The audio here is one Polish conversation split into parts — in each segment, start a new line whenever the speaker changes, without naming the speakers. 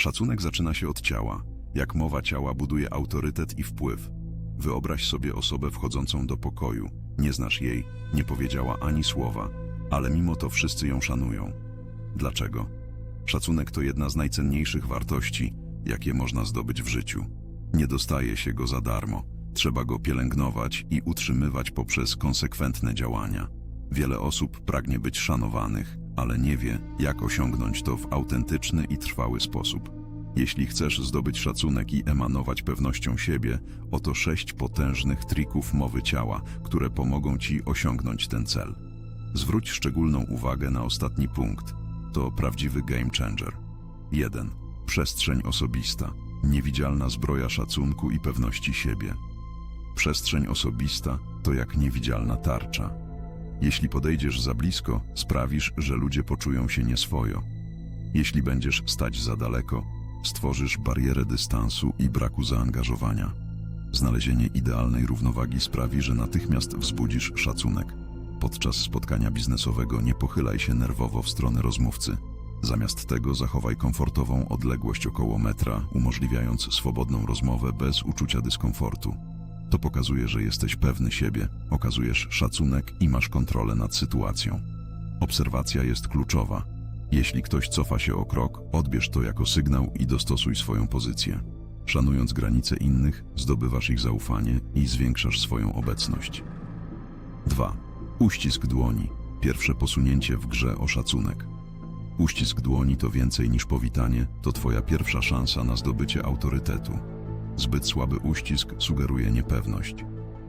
Szacunek zaczyna się od ciała. Jak mowa ciała buduje autorytet i wpływ. Wyobraź sobie osobę wchodzącą do pokoju. Nie znasz jej, nie powiedziała ani słowa, ale mimo to wszyscy ją szanują. Dlaczego? Szacunek to jedna z najcenniejszych wartości, jakie można zdobyć w życiu. Nie dostaje się go za darmo. Trzeba go pielęgnować i utrzymywać poprzez konsekwentne działania. Wiele osób pragnie być szanowanych, ale nie wie, jak osiągnąć to w autentyczny i trwały sposób. Jeśli chcesz zdobyć szacunek i emanować pewnością siebie, oto sześć potężnych trików mowy ciała, które pomogą Ci osiągnąć ten cel. Zwróć szczególną uwagę na ostatni punkt. To prawdziwy game changer. 1. Przestrzeń osobista. Niewidzialna zbroja szacunku i pewności siebie. Przestrzeń osobista to jak niewidzialna tarcza. Jeśli podejdziesz za blisko, sprawisz, że ludzie poczują się nieswojo. Jeśli będziesz stać za daleko, stworzysz barierę dystansu i braku zaangażowania. Znalezienie idealnej równowagi sprawi, że natychmiast wzbudzisz szacunek. Podczas spotkania biznesowego nie pochylaj się nerwowo w stronę rozmówcy. Zamiast tego zachowaj komfortową odległość około metra, umożliwiając swobodną rozmowę bez uczucia dyskomfortu. To pokazuje, że jesteś pewny siebie, okazujesz szacunek i masz kontrolę nad sytuacją. Obserwacja jest kluczowa. Jeśli ktoś cofa się o krok, odbierz to jako sygnał i dostosuj swoją pozycję. Szanując granice innych, zdobywasz ich zaufanie i zwiększasz swoją obecność. 2. Uścisk dłoni. Pierwsze posunięcie w grze o szacunek. Uścisk dłoni to więcej niż powitanie, to Twoja pierwsza szansa na zdobycie autorytetu. Zbyt słaby uścisk sugeruje niepewność.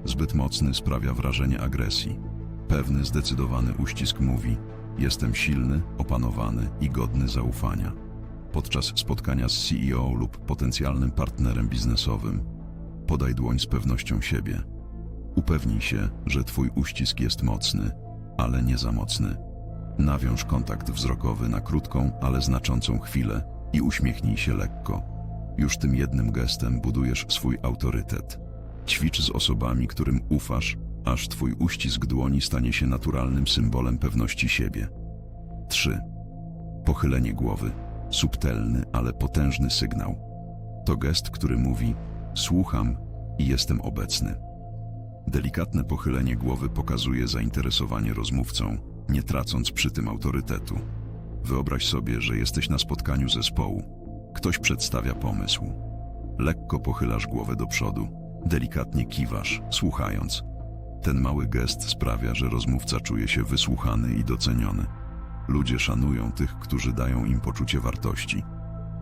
Zbyt mocny sprawia wrażenie agresji. Pewny, zdecydowany uścisk mówi: Jestem silny, opanowany i godny zaufania. Podczas spotkania z CEO lub potencjalnym partnerem biznesowym, podaj dłoń z pewnością siebie. Upewnij się, że Twój uścisk jest mocny, ale nie za mocny. Nawiąż kontakt wzrokowy na krótką, ale znaczącą chwilę i uśmiechnij się lekko. Już tym jednym gestem budujesz swój autorytet. Ćwicz z osobami, którym ufasz, aż Twój uścisk dłoni stanie się naturalnym symbolem pewności siebie. 3. Pochylenie głowy. Subtelny, ale potężny sygnał. To gest, który mówi: Słucham i jestem obecny. Delikatne pochylenie głowy pokazuje zainteresowanie rozmówcą, nie tracąc przy tym autorytetu. Wyobraź sobie, że jesteś na spotkaniu zespołu. Ktoś przedstawia pomysł. Lekko pochylasz głowę do przodu, delikatnie kiwasz, słuchając. Ten mały gest sprawia, że rozmówca czuje się wysłuchany i doceniony. Ludzie szanują tych, którzy dają im poczucie wartości.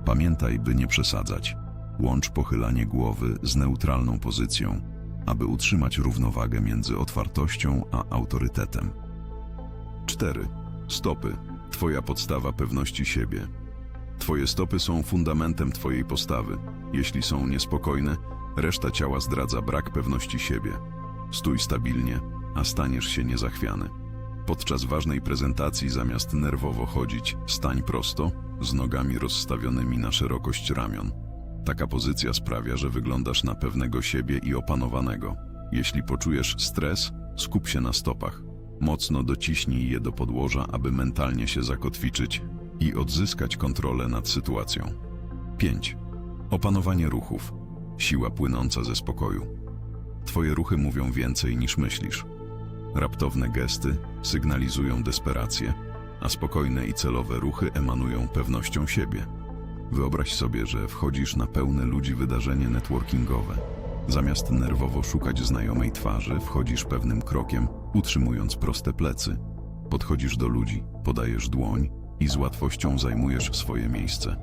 Pamiętaj, by nie przesadzać. Łącz pochylanie głowy z neutralną pozycją, aby utrzymać równowagę między otwartością a autorytetem. 4. Stopy. Twoja podstawa pewności siebie. Twoje stopy są fundamentem Twojej postawy. Jeśli są niespokojne, reszta ciała zdradza brak pewności siebie. Stój stabilnie, a staniesz się niezachwiany. Podczas ważnej prezentacji zamiast nerwowo chodzić, stań prosto, z nogami rozstawionymi na szerokość ramion. Taka pozycja sprawia, że wyglądasz na pewnego siebie i opanowanego. Jeśli poczujesz stres, skup się na stopach. Mocno dociśnij je do podłoża, aby mentalnie się zakotwiczyć i odzyskać kontrolę nad sytuacją. 5. Opanowanie ruchów. Siła płynąca ze spokoju. Twoje ruchy mówią więcej niż myślisz. Raptowne gesty sygnalizują desperację, a spokojne i celowe ruchy emanują pewnością siebie. Wyobraź sobie, że wchodzisz na pełne ludzi wydarzenie networkingowe. Zamiast nerwowo szukać znajomej twarzy, wchodzisz pewnym krokiem, utrzymując proste plecy. Podchodzisz do ludzi, podajesz dłoń i z łatwością zajmujesz swoje miejsce.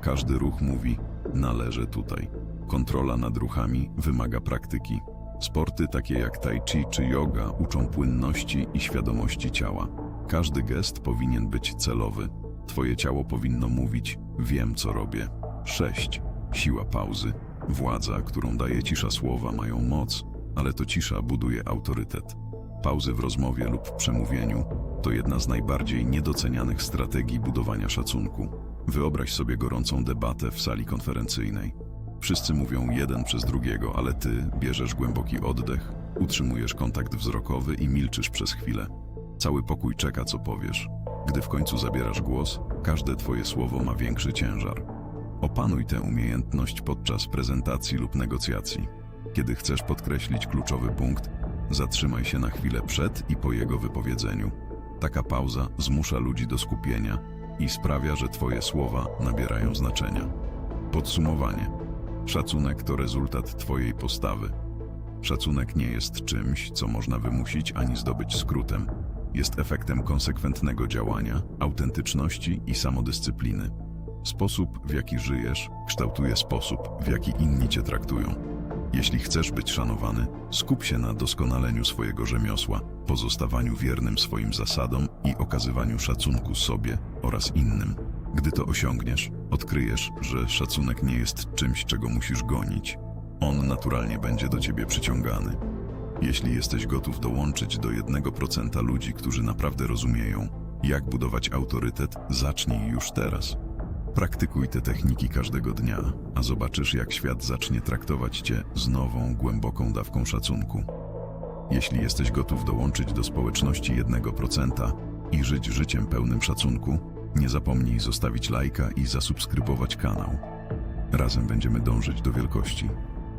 Każdy ruch mówi: należę tutaj. Kontrola nad ruchami wymaga praktyki. Sporty takie jak tai chi czy yoga uczą płynności i świadomości ciała. Każdy gest powinien być celowy. Twoje ciało powinno mówić: Wiem, co robię. 6. Siła pauzy. Władza, którą daje cisza słowa, mają moc, ale to cisza buduje autorytet. Pauzy w rozmowie lub przemówieniu to jedna z najbardziej niedocenianych strategii budowania szacunku. Wyobraź sobie gorącą debatę w sali konferencyjnej. Wszyscy mówią jeden przez drugiego, ale ty bierzesz głęboki oddech, utrzymujesz kontakt wzrokowy i milczysz przez chwilę. Cały pokój czeka, co powiesz. Gdy w końcu zabierasz głos, każde twoje słowo ma większy ciężar. Opanuj tę umiejętność podczas prezentacji lub negocjacji. Kiedy chcesz podkreślić kluczowy punkt, zatrzymaj się na chwilę przed i po jego wypowiedzeniu. Taka pauza zmusza ludzi do skupienia i sprawia, że Twoje słowa nabierają znaczenia. Podsumowanie. Szacunek to rezultat Twojej postawy. Szacunek nie jest czymś, co można wymusić ani zdobyć skrótem. Jest efektem konsekwentnego działania, autentyczności i samodyscypliny. Sposób, w jaki żyjesz, kształtuje sposób, w jaki inni cię traktują. Jeśli chcesz być szanowany, skup się na doskonaleniu swojego rzemiosła, pozostawaniu wiernym swoim zasadom i okazywaniu szacunku sobie oraz innym. Gdy to osiągniesz, odkryjesz, że szacunek nie jest czymś, czego musisz gonić. On naturalnie będzie do ciebie przyciągany. Jeśli jesteś gotów dołączyć do 1% ludzi, którzy naprawdę rozumieją, jak budować autorytet, zacznij już teraz. Praktykuj te techniki każdego dnia, a zobaczysz, jak świat zacznie traktować cię z nową, głęboką dawką szacunku. Jeśli jesteś gotów dołączyć do społeczności 1% i żyć życiem pełnym szacunku, nie zapomnij zostawić lajka i zasubskrybować kanał. Razem będziemy dążyć do wielkości.